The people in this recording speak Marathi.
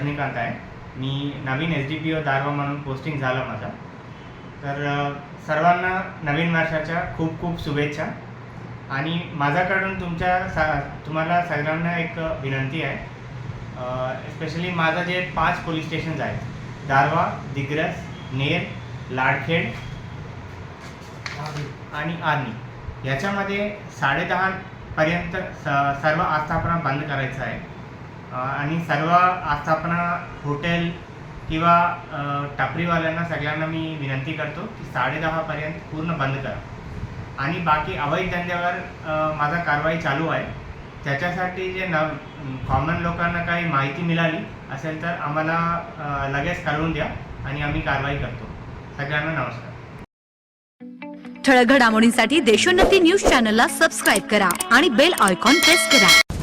रजनीकांत आहे. मी नवीन S D P O Darwha म्हणून पोस्टिंग झालं माझं. तर सर्वांना नवीन वर्षाच्या खूप खूप शुभेच्छा. आणि माझ्याकडून तुमच्या सा तुम्हाला सगळ्यांना एक विनंती आहे. स्पेशली माझं जे पाच पोलीस स्टेशन्स आहेत. दारवा दिग्रस नेर लाडखेड आणि आर्मी. याच्यामध्ये साडेदहापर्यंत स सर्व आस्थापना बंद करायचं आहे. आणि सर्व आस्थापना हॉटेल किंवा टापरीवाल्यांना टपरीवाल्यांना सगळ्यांना मी विनंती करतो की साडेदहापर्यंत पूर्ण बंद करा. आणि बाकी अवैध धंद्यावर माझा कारवाई चालू आहे. त्याच्यासाठी जे नव कॉमन लोकांना काही माहिती मिळाली असेल तर आम्हाला लगेच कळवून द्या आणि आम्ही कारवाई करतो. सगळ्यांना नमस्कार. ठळक घडामोडींसाठी देशोन्नती न्यूज चॅनलला सबस्क्राईब करा आणि बेल आयकॉन प्रेस करा.